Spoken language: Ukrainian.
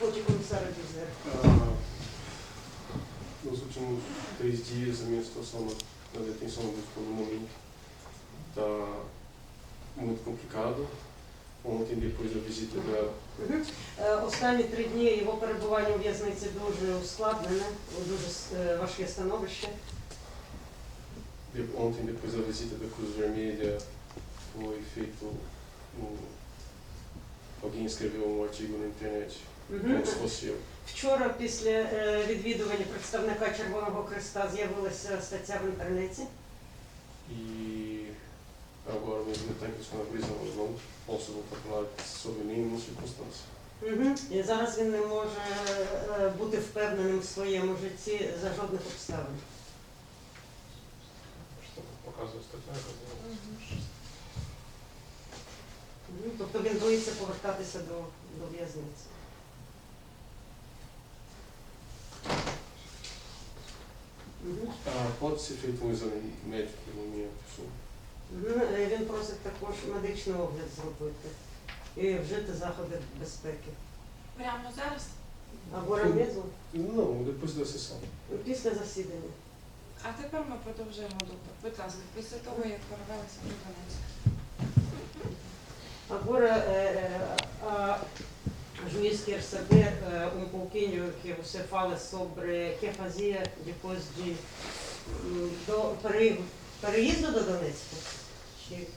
Хоче комісар Бізер. Ah, nos últimos três dias, a minha situação na, na detenção do no momento está muito complicada. Ontem, depois da visita da, Мгм. Е, Останні три дні його перебування у в'язниці дуже ускладнене, дуже е, важке становище. de, ontem, depois da visita da Cruz Vermelha, foi feito um, alguém escreveu um artigo na internet, Вчора після е, відвідування представника Червоного Христа з'явилася стаття в інтернеті. Circunstância. Мгм. І зараз він не може е, бути впевненим в своєму житті за жодних обставин. Что показывает статья. Тобто він боїться повертатися до, до в'язниці. Na minha pessoa. Мгм. Е, Він просить також медичний огляд зробити і вжити заходи безпеки. Прямо зараз? Або рамезу Não, depois da sessão. після засідання. А тепер ми продовжуємо допит. Будь ласка, після того, як перевелися до Донецька. Agora, eh, quer saber uh, um pouquinho que você fala sobre o que fazia depois de do para, переїзду до do Чи